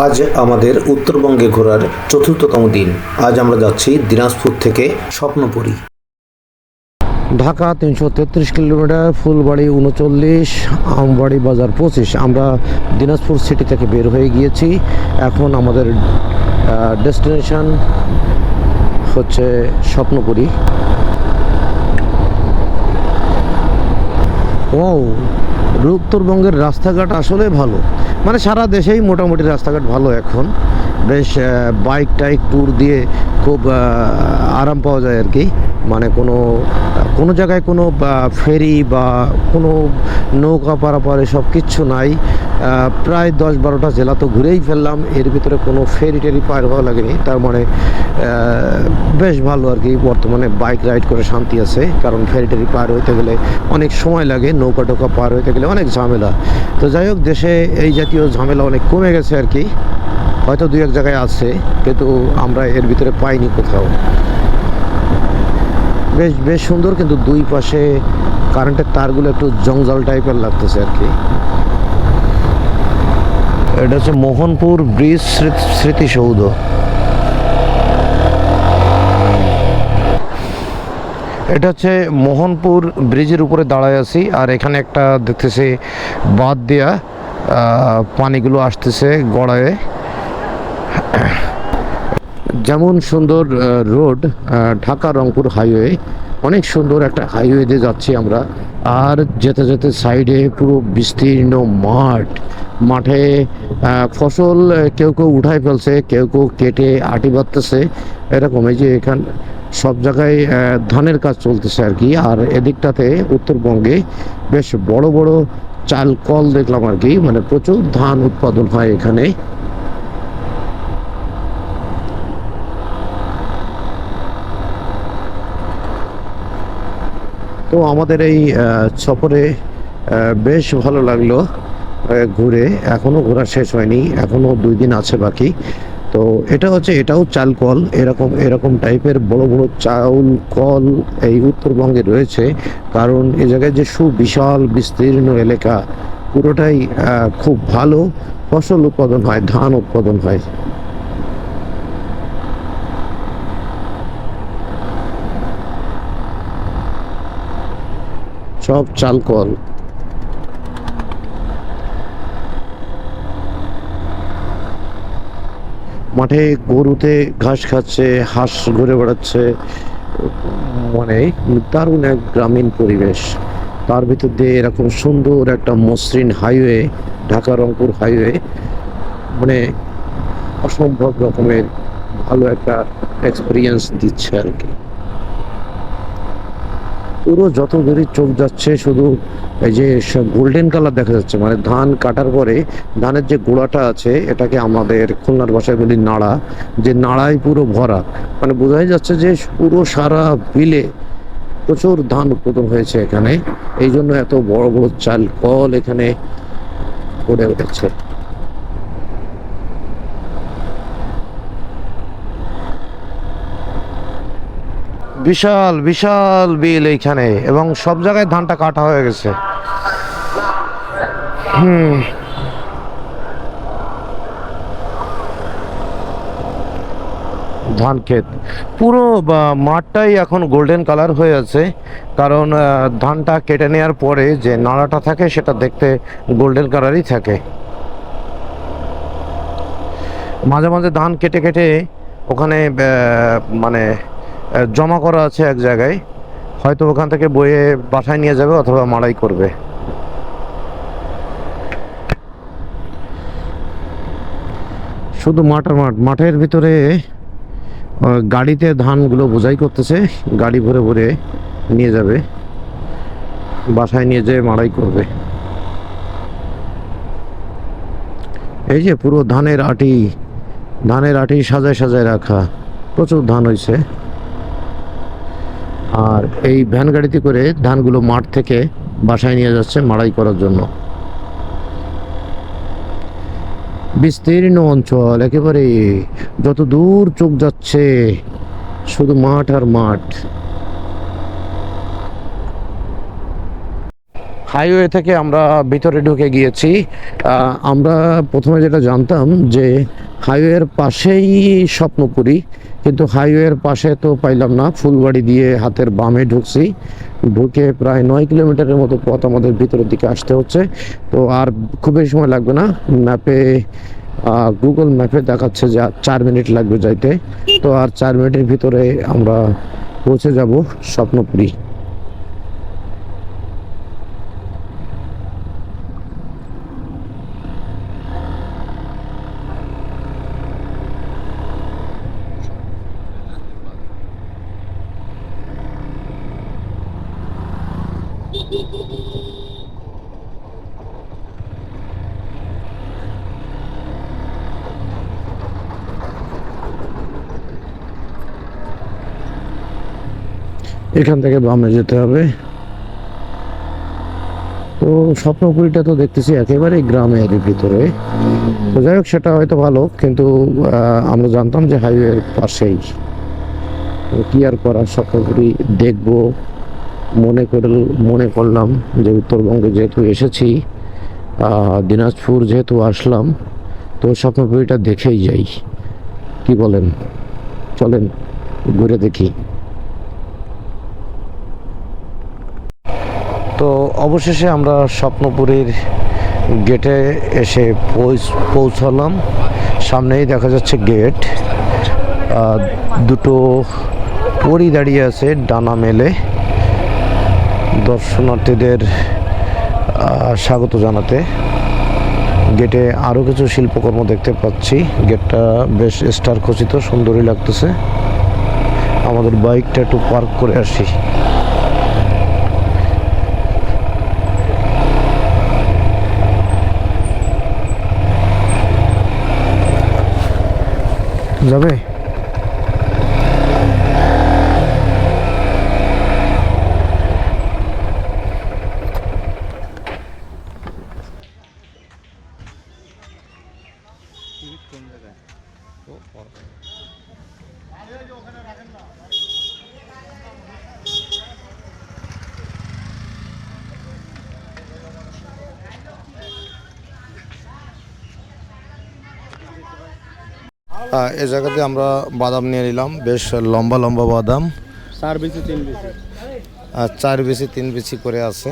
আজ আমাদের উত্তরবঙ্গে ঘোরার চতুর্থতম দিন। আজ আমরা যাচ্ছি দিনাজপুর থেকে স্বপ্নপুরী। ঢাকা তিনশো তেত্রিশ কিলোমিটার, ফুলবাড়ি উনচল্লিশ, আমবাড়ি বাজার পঁচিশ। আমরা দিনাজপুর সিটি থেকে বের হয়ে গিয়েছি। এখন আমাদের ডেস্টিনেশন হচ্ছে স্বপ্নপুরী। ও উত্তরবঙ্গের রাস্তাঘাট আসলে ভালো। মানে সারা দেশেই মোটামুটি রাস্তাঘাট ভালো এখন। বেশ বাইক টাইক ট্যুর দিয়ে খুব আরাম পাওয়া যায় আর কি। মানে কোনো কোনো জায়গায় কোনো ফেরি বা কোনো নৌকা পারাপার সব কিছু নাই। প্রায় দশ বারোটা জেলা তো ঘুরেই ফেললাম। এর ভিতরে কোনো ফেরি টেরি পার হওয়া লাগেনি। তার মানে বেশ ভালো আর কি। বর্তমানে বাইক রাইড করে শান্তি আছে। কারণ ফেরি টেরি পার হইতে গেলে অনেক সময় লাগে। নৌকা টোকা পার হইতে গেলে অনেক ঝামেলা। তো যাই হোক, দেশে এই জাতীয় ঝামেলা অনেক কমে গেছে আর কি। হয়তো দুই এক জায়গায় আছে, কিন্তু আমরা এর ভিতরে পাইনি কোথাও। বেশ বেশ সুন্দর, কিন্তু দুই পাশে কারেন্টের তারগুলো একটু জঞ্জাল টাইপের লাগতেছে আর কি। এটা হচ্ছে মোহনপুর ব্রিজ স্মৃতিসৌধ। এটা হচ্ছে মোহনপুর ব্রিজের উপরে দাঁড়ায় আছি, আর এখানে একটা দেখতেছি বাদ দেয়া পানিগুলো আসতেছে গড়ায়। যেমন সুন্দর রোড ঢাকা রংপুর হাইওয়ে, অনেক সুন্দর একটা হাইওয়ে দিয়ে যাচ্ছি আমরা। আর যেতে যেতে সাইডে পুরো বিস্তীর্ণ মাঠ। মাঠে ফসল কেউ কেউ উঠাই ফেলছে, কেউ কেউ কেটে আটি বাঁধতেছে, এরকম এই যে এখান সব জায়গায় ধানের কাজ চলতেছে আর কি। আর এদিকটাতে উত্তরবঙ্গে বেশ বড় বড় চাল, কল দেখলাম আর কি মানে প্রচুর ধান উৎপাদন হয় এখানে। তো আমাদের এই সফরে বেশ ভালো লাগল। ঘুরে এখনও ঘোরা শেষ হয়নি, এখনও দুই দিন আছে বাকি। তো এটা হচ্ছে এটাও চাল কল, এরকম এরকম টাইপের বড় বড় চাউল কল এই উত্তরবঙ্গে রয়েছে। কারণ এ জায়গায় যে সুবিশাল বিস্তীর্ণ এলাকা, পুরোটাই খুব ভালো, ফসল উৎপাদন হয়, ধান উৎপাদন হয়। সব চাল কল। মাঠে গরুতে ঘাস খাচ্ছে, হাঁস ঘুরে বেড়াচ্ছে। মানে দারুণ এক গ্রামীণ পরিবেশ। তার ভিতর দিয়ে এরকম সুন্দর একটা মসৃণ হাইওয়ে ঢাকা রংপুর হাইওয়ে মানে অসম্ভব রকমের ভালো একটা এক্সপিরিয়েন্স দিচ্ছে আর কি। পুরো যত দূরে চোখ যাচ্ছে, শুধু এই যে গোল্ডেন কালার দেখা যাচ্ছে মানে ধান কাটার পরে ধানের যে গোড়াটা আছে, এটাকে আমাদের খুলনার ভাষায় বলি নাড়া, যে নাড়ায় পুরো ভরা। মানে বোঝাই যাচ্ছে যে পুরো সারা বিলে প্রচুর ধান উৎপাদন হয়েছে এখানে। এই জন্য এত বড় বড় চাল কল এখানে গড়ে উঠেছে। বিশাল বিশাল বিল এইখানে এবং সব জায়গায় ধানটা কাটা হয়ে গেছে। হুম। ধান ক্ষেত। পুরো মাঠটাই এখন গোল্ডেন কালার হয়ে আছে, কারণ ধানটা কেটে নেওয়ার পরে যে নাড়াটা থাকে সেটা দেখতে গোল্ডেন কালারই থাকে। মাঝে মাঝে ধান কেটে কেটে ওখানে মানে জমা করা আছে এক জায়গায়। হয়তো ওখান থেকে বয়ে বাসায় নিয়ে যাবে অথবা মাড়াই করবে। শুধু মাঠ আর মাঠ, মাঠের ভিতরে গাড়িতে ধানগুলো বোঝাই করতেছে, গাড়ি ভরে ভরে নিয়ে যাবে, বাসায় নিয়ে যেয়ে মাড়াই করবে। এই যে পুরো ধানের আটি ধানের আটি সাজায় সাজায় রাখা, প্রচুর ধান হয়েছে আর এই ভ্যান গাড়িতে করে ধানগুলো মাঠ থেকে বাসায় নিয়ে যাচ্ছে মাড়াই করার জন্য। বিস্তীর্ণ অঞ্চল, একেবারে যত দূর চোখ যাচ্ছে, শুধু মাঠ আর মাঠ। হাইওয়ে থেকে আমরা ভিতরে ঢুকে গিয়েছি। আমরা প্রথমে যেটা জানতাম যে হাইওয়ের পাশেই স্বপ্নপুরী, কিন্তু হাইওয়ের পাশে তো পাইলাম না। ফুলবাড়ি দিয়ে হাতের বামে ঢুকছি। ঢুকে প্রায় নয় কিলোমিটারের মতো পথ আমাদের ভিতরের দিকে আসতে হচ্ছে। তো আর খুব বেশি সময় লাগবে না। ম্যাপে গুগল ম্যাপে দেখাচ্ছে যে চার মিনিট লাগবে যাইতে। তো আর চার মিনিটের ভিতরে আমরা পৌঁছে যাব স্বপ্নপুরী। এখান থেকে বামে যেতে হবে। তো স্বপ্নপুরীটা তো দেখতেছি একেবারে গ্রামের ভিতরে। তো যাই হোক, সেটা হয়তো ভালো, কিন্তু আমরা জানতাম যে হাইওয়ের পাশেই। কি আর করার, স্বপ্নপুরি দেখব। মনে করে, মনে করলাম যে উত্তরবঙ্গে যেহেতু এসেছি দিনাজপুর যেহেতু আসলাম, তো স্বপ্নপুরিটা দেখেই যাই। কি বলেন? চলেন, ঘুরে দেখি। তো অবশেষে আমরা স্বপ্নপুরীর গেটে এসে পৌঁছ- পৌঁছালাম। সামনেই দেখা যাচ্ছে গেট। দুটো পরি দাঁড়িয়ে আছে ডানা মেলে। দর্শনার্থীদের স্বাগত জানাতে। গেটে আরও কিছু শিল্পকর্ম দেখতে পাচ্ছি। গেটটা বেশ স্টার খচিত, সুন্দরই লাগতেছে। আমাদের বাইকটা একটু পার্ক করে আসি। যাবে? এ জায়গাতে আমরা বাদাম নিয়ে নিলাম। বেশ লম্বা লম্বা বাদাম। চার বিচি তিন বিচি। আর চার বিচি তিন বিচি করে আছে।